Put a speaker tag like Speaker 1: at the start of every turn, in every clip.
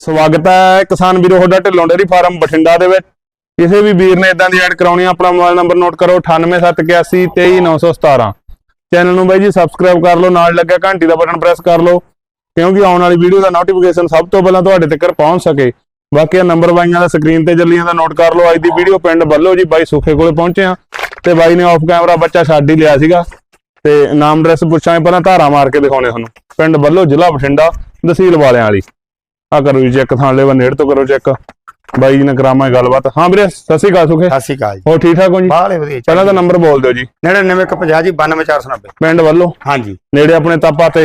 Speaker 1: ਸਵਾਗਤ ਹੈ ਕਿਸਾਨ ਵੀਰੋ ਤੁਹਾਡਾ ਢਿੱਲੋਂ ਡੇਅਰੀ ਫਾਰਮ ਬਠਿੰਡਾ ਦੇ ਵਿੱਚ। ਕਿਸੇ ਵੀ ਵੀਰ ਨੇ ਇਦਾਂ ਦੀ ਐਡ ਕਰਾਉਣੀ ਆ, ਆਪਣਾ ਮੋਬਾਈਲ ਨੰਬਰ ਨੋਟ ਕਰੋ 98781 23917 ਚੈਨਲ ਨੂੰ ਬਾਈ ਜੀ ਸਬਸਕ੍ਰਾਈਬ ਕਰ ਲਓ, ਨਾਲ ਲੱਗਿਆ ਘੰਟੀ ਦਾ ਬਟਨ ਪ੍ਰੈਸ ਕਰ ਲਓ, ਕਿਉਂਕਿ ਆਉਣ ਵਾਲੀ ਵੀਡੀਓ ਦਾ ਨੋਟੀਫਿਕੇਸ਼ਨ ਸਭ ਤੋਂ ਪਹਿਲਾਂ ਤੁਹਾਡੇ ਤੱਕ ਪਹੁੰਚ ਸਕੇ। ਬਾਕੀ ਇਹ ਨੰਬਰ ਬਾਈਆਂ ਦਾ ਸਕਰੀਨ ਤੇ ਚੱਲੀ ਦਾ ਨੋਟ ਕਰ ਲਓ, ਅੱਜ ਦੀ ਵੀਡੀਓ ਪਿੰਡ ਬੱਲੋ ਜੀ ਬਾਈ ਸੁਖੇ ਕੋਲੇ ਪਹੁੰਚੇ ਆ। ਤੇ ਬਾਈ ਨੇ ਆਫ ਕੈਮਰਾ ਬੱਚਾ ਛੱਡ ਹੀ ਲਿਆ ਸੀਗਾ। ਤੇ ਨਾਮ ਐਡਰੈਸ ਪੁੱਛਾਂਗੇ ਪਹਿਲਾਂ ਧਾਰਾ ਮਾਰ ਕੇ ਦਿਖਾਉਣੇ ਤੁਹਾਨੂੰ। ਪਿੰਡ ਬੱਲੋ, ਜ਼ਿਲ੍ਹਾ ਬਠਿੰਡਾ, ਤਹਿਸੀਲ ਵਾਲਿਆਂ ਵਾਲੀ। ਆ ਕਰੋ ਜੀ ਚੈੱਕ ਥਾਂ ਲੈਵਾ ਨੇੜ ਤੋਂ ਕਰੋ ਚੈੱਕ। ਬਾਈ ਜੀ ਨੇ ਕਰਾਵਾਂਗੇ ਗੱਲਬਾਤ। ਹਾਂ ਵੀਰੇ ਸਤਿ ਸ਼੍ਰੀ ਅਕਾਲ ਸੁਖੇ।
Speaker 2: ਸਤਿ ਸ਼੍ਰੀ ਅਕਾਲ ਜੀ।
Speaker 1: ਹੋਰ ਠੀਕ ਠਾਕ ਹੋ ਜੀ?
Speaker 2: ਬਾਹਲੇ ਵਧੀਆ।
Speaker 1: ਪਹਿਲਾਂ ਤਾਂ ਨੰਬਰ ਬੋਲ ਦਿਓ ਜੀ।
Speaker 2: 9950 ਜੀ 92490
Speaker 1: ਪਿੰਡ ਵੱਲੋਂ?
Speaker 2: ਹਾਂਜੀ।
Speaker 1: ਨੇੜੇ ਆਪਣੇ ਤਾਪਾ ਤੇ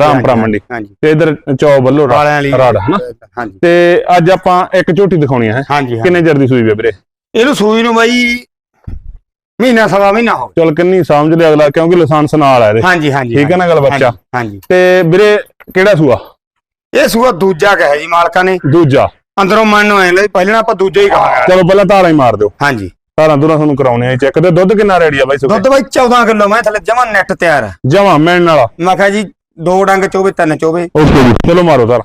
Speaker 1: ਰਾਮਪੁਰਾ ਮੰਡੀ। ਤੇ ਇਧਰ ਚੌ ਵੱਲੋਂ ਰਾੜ ਹਨਾ?
Speaker 2: ਹਾਂਜੀ।
Speaker 1: ਤੇ ਅੱਜ ਆਪਾਂ ਇੱਕ ਝੋਟੀ ਦਿਖਾਉਣੀ ਹੈ। ਕਿੰਨੇ ਚਿਰ ਦੀ ਸੂਈ ਵੇ ਵੀਰੇ?
Speaker 2: ਇਹਨੂੰ ਸੂਈ ਨੂੰ ਬਾਈ ਮਹੀਨਾ ਸਵਾ ਮਹੀਨਾ ਹੋ
Speaker 1: ਚਲ ਕਿੰਨੀ ਸਮਝ ਲਿਆ ਅਗਲਾ ਕਿਉਂਕਿ ਲਾਇਸੈਂਸ ਨਾਲ ਹੈ ਇਹਦੇ।
Speaker 2: ਹਾਂਜੀ ਹਾਂਜੀ
Speaker 1: ਠੀਕ ਹੈ ਨਾ ਗੱਲ ਬੱਚਾ?
Speaker 2: ਹਾਂਜੀ।
Speaker 1: ਤੇ ਵੀਰੇ ਕਿਹੜਾ ਸੂਆ?
Speaker 2: ਇਹ ਸੂਆ ਦੂਜਾ ਕਹੇ ਜੀ ਮਾਲਕਾਂ ਨੇ।
Speaker 1: ਦੂਜਾ।
Speaker 2: ਅੰਦਰੋਂ ਮਨ ਨੂੰ ਐ ਲੈ ਪਹਿਲਾਂ ਆਪਾਂ ਦੂਜਾ ਹੀ ਕਹਾਂਗੇ
Speaker 1: ਚਲੋ ਪਹਿਲਾਂ ਧਾਰਾ ਹੀ ਮਾਰ ਦਿਓ।
Speaker 2: ਹਾਂਜੀ।
Speaker 1: ਧਾਰਾਂ ਦੂਰਾਂ ਤੁਹਾਨੂੰ ਕਰਾਉਣੇ ਆ ਚੈੱਕ ਤੇ ਦੁੱਧ ਕਿੰਨਾ ਰੈਡੀ ਆ ਬਾਈ ਸੁਖੇ?
Speaker 2: ਦੁੱਧ ਬਾਈ 14 ਕਿਲੋ ਮੈਂ ਥੱਲੇ ਜਮਾ ਨੈਟ ਤਿਆਰ ਹੈ
Speaker 1: ਜਮਾ ਮਿਲਣ ਵਾਲਾ
Speaker 2: ਮੈਂ ਕਿਹਾ ਜੀ ਦੋ ਡੰਗ ਚੋਵੇ ਤਿੰਨ ਚੋਵੇ।
Speaker 1: ਓਕੇ ਜੀ ਚਲੋ ਮਾਰੋ ਧਾਰ।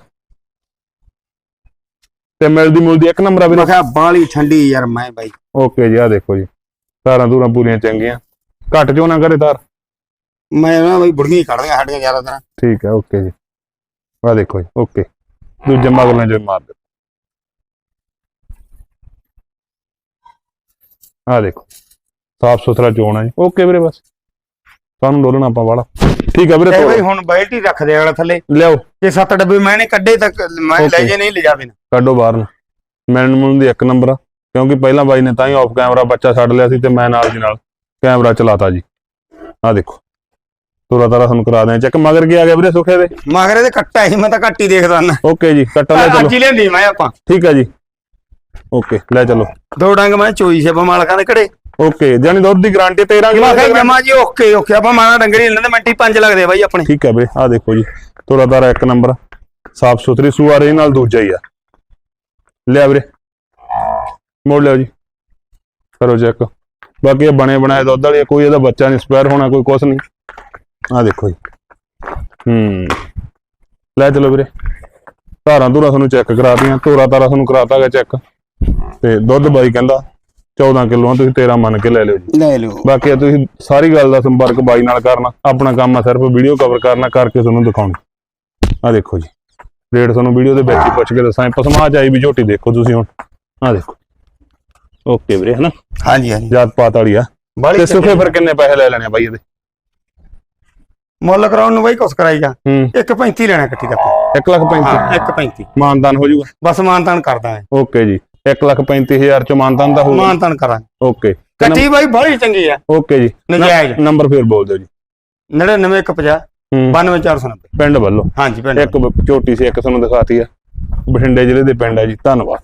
Speaker 1: ਤੇ ਮਿਲਦੀ ਮੁਲਦੀ ਇੱਕ ਨੰਬਰ ਆ ਵੀਰੇ।
Speaker 2: ਮੈਂ ਕਿਹਾ ਬਾਲੀ ਠੰਡੀ ਯਾਰ ਮੈਂ ਬਾਈ।
Speaker 1: ਓਕੇ ਜੀ ਆ ਦੇਖੋ ਜੀ। ਧਾਰਾਂ ਦੂਰਾਂ ਪੂਰੀਆਂ ਚੰਗੀਆਂ। ਘੱਟ ਜੋ ਨਾ ਕਰੇ ਧਾਰ?
Speaker 2: ਮੈਂ ਨਾ ਬਾਈ ਬੁੜੀਆਂ ਹੀ ਕੱਢਦੀਆਂ ਸਾਡੀਆਂ ਜ਼ਿਆਦਾਤਰ
Speaker 1: ਠੀਕ ਹੈ ਓਕੇ ਜੀ। ਆ ਦੇਖੋ ਜੀ ਓਕੇ। ਦੂਜੇ ਮਗਲਾਂ ਜੋ ਮਾਰ ਦੇ ਆ ਦੇਖੋ ਸਾਫ਼ ਸੁਥਰਾ ਚੋਣ ਜੀ। ਓਕੇ ਵੀਰੇ ਬਸ। ਤੁਹਾਨੂੰ ਡੋਲਣਾ ਆਪਾਂ ਵਾਲਾ। ਠੀਕ ਹੈ ਵੀਰੇ
Speaker 2: ਇਹ ਬਾਈ। ਹੁਣ ਬਾਲਟੀ ਰੱਖ ਦੇ ਅਗਲਾ ਥੱਲੇ।
Speaker 1: ਲਿਆਓ।
Speaker 2: ਜੇ ਸੱਤ ਡੱਬੇ ਮੈਂ ਨੇ ਕੱਢੇ ਤੱਕ ਮੈਂ ਲੈ. ਜੇ ਨਹੀਂ ਲਿਜਾਵੇ ਨਾ
Speaker 1: ਕੱਢੋ ਬਾਹਰ ਨੂੰ। ਮਿਲਣ ਮੁਲਣ ਦੀ ਇੱਕ ਨੰਬਰ ਆ। ਕਿਉਂਕਿ ਪਹਿਲਾਂ ਬਾਈ ਨੇ ਤਾਂ ਹੀ ਆਫ ਕੈਮਰਾ ਬੱਚਾ ਛੱਡ ਲਿਆ ਸੀ ਤੇ ਮੈਂ ਨਾਲ ਦੀ ਨਾਲ ਕੈਮਰਾ ਚਲਾਤਾ ਜੀ। ਆ ਦੇਖੋ। ਤੁਰਾ ਤਾਰਾ ਤੁਹਾਨੂੰ ਕਰਾ ਦਿਆਂ। ਚੈੱਕ ਮਗਰ ਕੀ ਆ ਗਿਆ ਵੀਰੇ ਸੁਖੇ ਦੇ?
Speaker 2: ਮਗਰੇ ਦੇ ਕੱਟਾ ਹੀ ਮੈਂ ਤਾਂ ਹੀ ਦੇਖਦਾ ਨਾ।
Speaker 1: ਓਕੇ ਜੀ ਕੱਟ ਲੈ ਚਲੋ।
Speaker 2: ਅੱਜ ਹੀ ਲੈਂਦੀ ਮੈਂ ਆਪਾਂ।
Speaker 1: ਠੀਕ ਹੈ ਜੀ। ਓਕੇ ਲੈ ਚਲੋ।
Speaker 2: ਦੋ ਡੰਗ ਮੈਂ ਚੋਈ ਸੇ ਆਪਾਂ ਮਾਲਕਾਂ ਦੇ ਘੜੇ।
Speaker 1: ਓਕੇ ਜਾਨੀ ਦੁੱਧ ਦੀ ਗਾਰੰਟੀ 13 ਕਿਲੋ
Speaker 2: ਕਿਹਾ ਜਮਾ ਜੀ ਓਕੇ ਓਕੇ। ਆਪਾਂ ਮਾਣਾ ਡੰਗਰੀ ਲੈਂਦੇ ਮਿੰਟੀ ਪੰਜ ਲੱਗਦੇ ਆ ਬਾਈ ਆਪਣੇ।
Speaker 1: ਠੀਕ ਹੈ ਵੀਰੇ ਆ ਦੇਖੋ ਜੀ। ਤੁਰਾ ਤਾਰਾ ਇੱਕ ਨੰਬਰ। ਸਾਫ਼ ਸੁਥਰੀ ਸੂਆ ਰਹੀ ਨਾਲ ਦੂਜਾ ਹੀ ਆ। ਲਿਆ ਵੀਰੇ। ਮੋੜ ਲਿਓ ਜੀ। ਕਰੋ ਚੈੱਕ। ਬਾਕੀ ਇਹ ਬਣੇ ਬਣਾਏ ਦੁੱਧ ਵਾਲੀ ਆ, ਕੋਈ ਇਹਦਾ ਬੱਚਾ ਨਹੀਂ ਸਪੇਅਰ ਹੋਣਾ ਕੋਈ ਕੁਛ ਨਹੀਂ। ਆ ਦੇਖੋ ਜੀ। ਹੂੰ। ਲੈ ਚਲੋ ਵੀਰੇ। ਧਾਰਾਂ ਧੂਰਾਂ ਤੁਹਾਨੂੰ ਚੈੱਕ ਕਰਾਤੀਆਂ ਧੋਰਾ ਤਾਰਾ ਤੁਹਾਨੂੰ ਕਰਾਤਾ ਗਿਆ ਚੈੱਕ ਤੇ ਦੁੱਧ ਬਾਈ ਕਹਿੰਦਾ 14 ਕਿਲੋ ਆ ਤੁਸੀਂ 13 ਮੰਨ ਕੇ ਲੈ ਲਿਓ ਜੀ।
Speaker 2: ਲੈ ਲਓ।
Speaker 1: ਬਾਕੀ ਤੁਸੀਂ ਸਾਰੀ ਗੱਲ ਦਾ ਸੰਪਰਕ ਬਾਈ ਨਾਲ ਕਰਨਾ ਆਪਣਾ ਕੰਮ ਆ ਸਿਰਫ ਵੀਡੀਓ ਕਵਰ ਕਰਨਾ ਕਰਕੇ ਤੁਹਾਨੂੰ ਦਿਖਾਉਣਾ। ਆ ਦੇਖੋ ਜੀ। ਰੇਟ ਤੁਹਾਨੂੰ ਵੀਡੀਓ ਦੇ ਵਿੱਚ ਹੀ ਪੁੱਛ ਕੇ ਦੱਸਾਂ ਪਸਮਾ ਚ ਆਈ ਵੀ ਝੋਟੀ ਦੇਖੋ ਤੁਸੀਂ ਹੁਣ। ਆ ਦੇਖੋ। ਓਕੇ ਵੀਰੇ ਹਨਾ?
Speaker 2: ਹਾਂਜੀ ਹਾਂਜੀ।
Speaker 1: ਜਾਤ ਪਾਤ ਵਾਲੀ ਆ। ਤੇ ਸੁਖੇ ਫਿਰ ਕਿੰਨੇ ਪੈਸੇ ਲੈ ਲੈਣੇ ਆ ਬਾਈ ਇਹਦੇ?
Speaker 2: ਮੁੱਲ ਕਰਾਉਣ ਨੂੰ ਬਾਈ ਕੁਛ ਕਰਾਈਗਾ
Speaker 1: ਹੂੰ।
Speaker 2: 1.35 ਲੈਣਾ ਕੱਟੀ ਦਾ
Speaker 1: 1 ਲੱਖ
Speaker 2: ਹਾਂ
Speaker 1: 35
Speaker 2: 1.35
Speaker 1: ਮਾਨਦਾਨ ਹੋ ਜਾਊਗਾ।
Speaker 2: ਬਸ ਮਾਨਤਾਨ ਕਰਦਾ ਹੈ
Speaker 1: ਓਕੇ ਜੀ। 1 ਲੱਖ 35000 ਚ ਮਾਨਦਾਨ ਦਾ ਹੋਊਗਾ।
Speaker 2: ਮਾਨਤਾਨ ਕਰਾਂਗੇ।
Speaker 1: ਓਕੇ।
Speaker 2: ਕੱਟੀ ਬਾਈ ਬੜੀ ਚੰਗੀ ਆ
Speaker 1: ਓਕੇ ਜੀ।
Speaker 2: ਨਜਾਇਜ਼।
Speaker 1: ਨੰਬਰ ਫੇਰ ਬੋਲ ਦਿਓ ਜੀ।
Speaker 2: 9950
Speaker 1: ਹੂੰ।
Speaker 2: 92490
Speaker 1: ਪਿੰਡ ਵੱਲੋਂ।
Speaker 2: ਹਾਂਜੀ ਪਿੰਡ
Speaker 1: ਇੱਕ ਝੋਟੀ ਸੀ ਇੱਕ ਤੁਹਾਨੂੰ ਦਿਖਾਤੀ ਆ। ਬਠਿੰਡੇ ਜ਼ਿਲ੍ਹੇ ਦੇ ਪਿੰਡ ਹੈ ਜੀ। ਧੰਨਵਾਦ।